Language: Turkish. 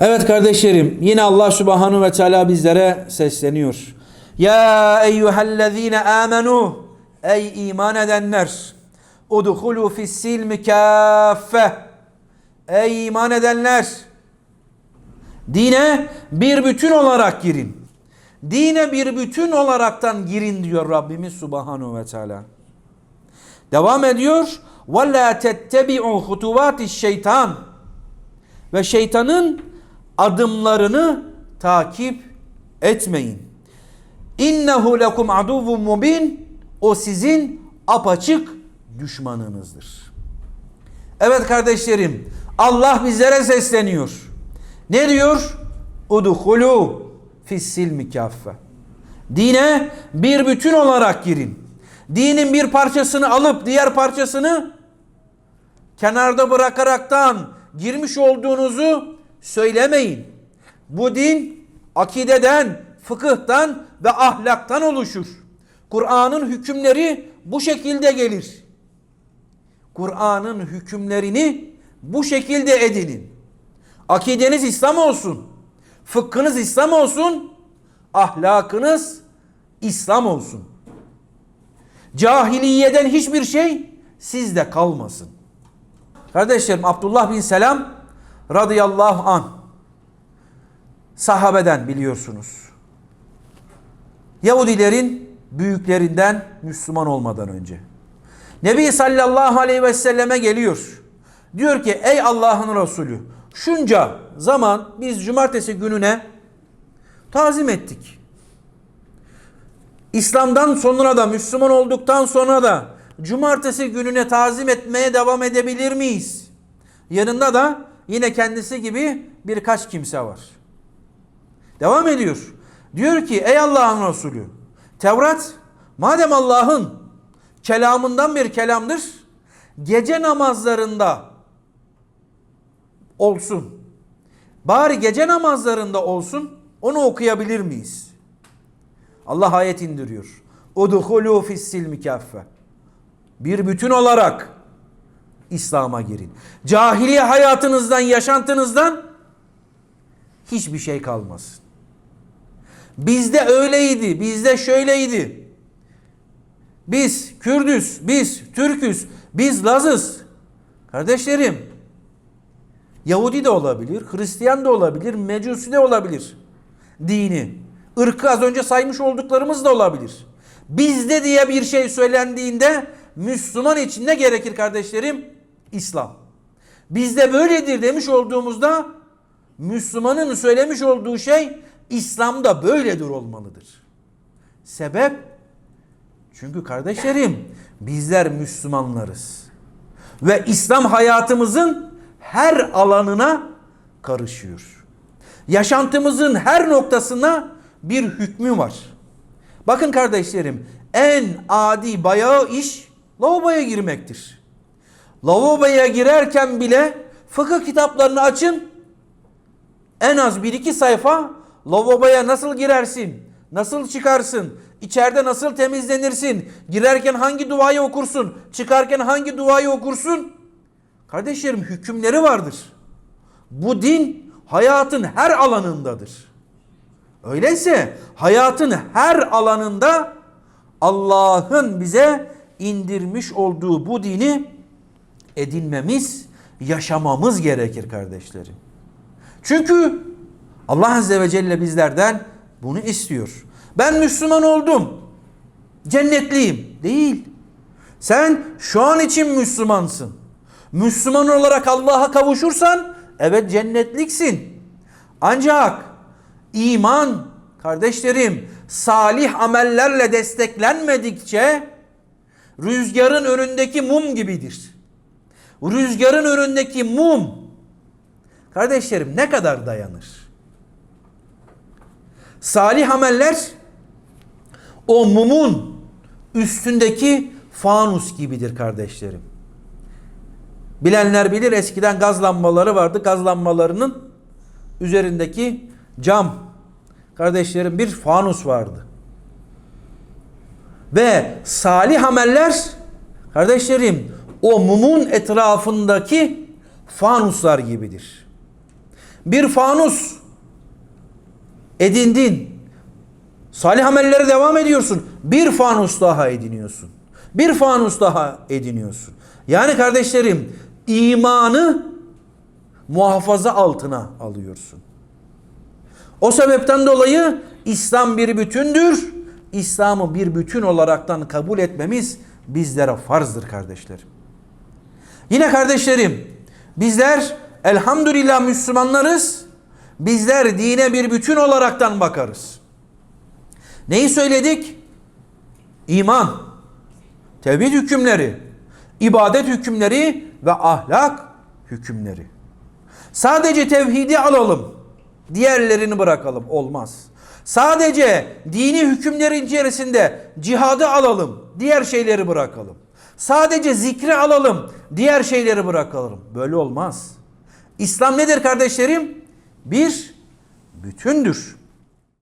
Evet kardeşlerim yine Allah Subhanahu ve Teala bizlere sesleniyor. Ya eyyühellezine amenu ey iman edenler udhulu fissilmi kaffe ey iman edenler dine bir bütün olarak girin. Dine bir bütün olaraktan girin diyor Rabbimiz Subhanahu ve Teala. Devam ediyor. Ve la tettebi'u hutuvatiş şeytan. Ve şeytanın adımlarını takip etmeyin. İnnehu lekum aduvun mubin. O sizin apaçık düşmanınızdır. Evet kardeşlerim, Allah bizlere sesleniyor. Ne diyor? Udhulu fissilmi kaffe. Dine bir bütün olarak girin. Dinin bir parçasını alıp diğer parçasını kenarda bırakaraktan girmiş olduğunuzu söylemeyin. Bu din akideden, fıkıhtan ve ahlaktan oluşur. Kur'an'ın hükümleri bu şekilde gelir. Kur'an'ın hükümlerini bu şekilde edinin. Akideniz İslam olsun. Fıkhınız İslam olsun. Ahlakınız İslam olsun. Cahiliyeden hiçbir şey sizde kalmasın. Kardeşlerim Abdullah bin Selam radıyallahu an sahabeden biliyorsunuz. Yahudilerin büyüklerinden Müslüman olmadan önce. Nebi sallallahu aleyhi ve selleme geliyor. Diyor ki ey Allah'ın Resulü şunca zaman biz cumartesi gününe tazim ettik. İslam'dan sonra da Müslüman olduktan sonra da cumartesi gününe tazim etmeye devam edebilir miyiz? Yanında da yine kendisi gibi birkaç kimse var. Devam ediyor. Diyor ki ey Allah'ın Resulü Tevrat madem Allah'ın kelamından bir kelamdır gece namazlarında olsun. Bari gece namazlarında olsun onu okuyabilir miyiz? Allah ayet indiriyor. Udhulu fissilmi kaffe. Bir bütün olarak İslam'a girin. Cahiliye hayatınızdan, yaşantınızdan hiçbir şey kalmasın. Bizde öyleydi, bizde şöyleydi. Biz Kürdüz, biz Türküz, biz Lazız. Kardeşlerim, Yahudi de olabilir, Hristiyan da olabilir, Mecusi de olabilir. Dini. Irkı az önce saymış olduklarımız da olabilir. Bizde diye bir şey söylendiğinde Müslüman için ne gerekir kardeşlerim? İslam. Bizde böyledir demiş olduğumuzda Müslümanın söylemiş olduğu şey İslam'da böyledir olmalıdır. Sebep? Çünkü kardeşlerim bizler Müslümanlarız. Ve İslam hayatımızın her alanına karışıyor. Yaşantımızın her noktasına bir hükmü var. Bakın kardeşlerim en adi bayağı iş lavaboya girmektir. Lavaboya girerken bile fıkıh kitaplarını açın. En az bir iki sayfa lavaboya nasıl girersin? Nasıl çıkarsın? İçeride nasıl temizlenirsin? Girerken hangi duayı okursun? Çıkarken hangi duayı okursun? Kardeşlerim hükümleri vardır. Bu din hayatın her alanındadır. Öyleyse hayatın her alanında Allah'ın bize indirmiş olduğu bu dini edinmemiz, yaşamamız gerekir kardeşlerim. Çünkü Allah Azze ve Celle bizlerden bunu istiyor. Ben Müslüman oldum. Cennetliyim. Değil. Sen şu an için Müslümansın. Müslüman olarak Allah'a kavuşursan evet cennetliksin. Ancak iman kardeşlerim salih amellerle desteklenmedikçe rüzgarın önündeki mum gibidir. Rüzgarın önündeki mum kardeşlerim ne kadar dayanır? Salih ameller o mumun üstündeki fanus gibidir kardeşlerim. Bilenler bilir eskiden gaz lambaları vardı. Gaz lambalarının üzerindeki cam kardeşlerim bir fanus vardı. Ve salih ameller kardeşlerim o mumun etrafındaki fanuslar gibidir. bir fanus edindin. Salih amellere devam ediyorsun. Bir fanus daha ediniyorsun. Bir fanus daha ediniyorsun. Yani kardeşlerim imanı muhafaza altına alıyorsun. O sebepten dolayı İslam bir bütündür. İslam'ı bir bütün olaraktan kabul etmemiz bizlere farzdır kardeşlerim. Yine kardeşlerim bizler elhamdülillah Müslümanlarız. Bizler dine bir bütün olaraktan bakarız. Neyi söyledik? İman, tevhid hükümleri, ibadet hükümleri ve ahlak hükümleri. Sadece tevhidi alalım. Diğerlerini bırakalım. Olmaz. Sadece dini hükümlerin içerisinde cihadı alalım. Diğer şeyleri bırakalım. Sadece zikri alalım. Diğer şeyleri bırakalım. Böyle olmaz. İslam nedir kardeşlerim? Bir bütündür.